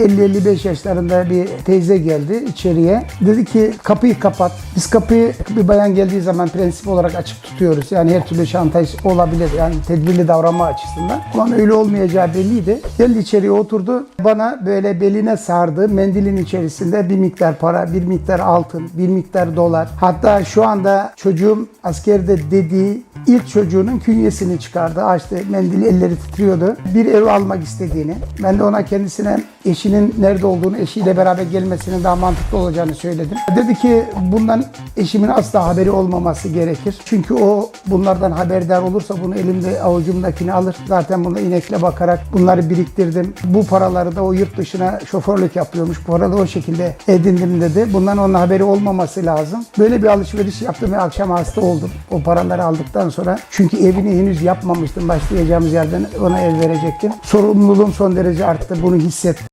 50-55 yaşlarında bir teyze geldi içeriye. Dedi ki kapıyı kapat. Biz kapıyı bir bayan geldiği zaman prensip olarak açık tutuyoruz. Yani her türlü şantaj olabilir. Yani tedbirli davranma açısından. Ama öyle olmayacağı belliydi. Geldi içeriye oturdu. Bana böyle beline sardı. Mendilin içerisinde bir miktar para, bir miktar altın, bir miktar dolar. Hatta şu anda çocuğum askerde dediği ilk çocuğunun künyesini çıkardı. Açtı. Mendil elleri titriyordu. Bir ev almak istediğini. Ben de ona kendisine eşinin nerede olduğunu, eşiyle beraber gelmesinin daha mantıklı olacağını söyledim. Dedi ki bundan eşimin asla haberi olmaması gerekir. Çünkü o bunlardan haberdar olursa bunu elimde avucumdakini alır. Zaten bunu inekle bakarak bunları biriktirdim. Bu paraları da o yurt dışına şoförlük yapıyormuş. Bu paraları o şekilde edindim dedi. Bundan onun haberi olmaması lazım. Böyle bir alışveriş yaptım ve akşam hasta oldum. O paraları aldıktan sonra. Çünkü evini henüz yapmamıştım. Başlayacağımız yerden ona ev verecektim. Sorumluluğum son derece arttı. Bunu hissettim.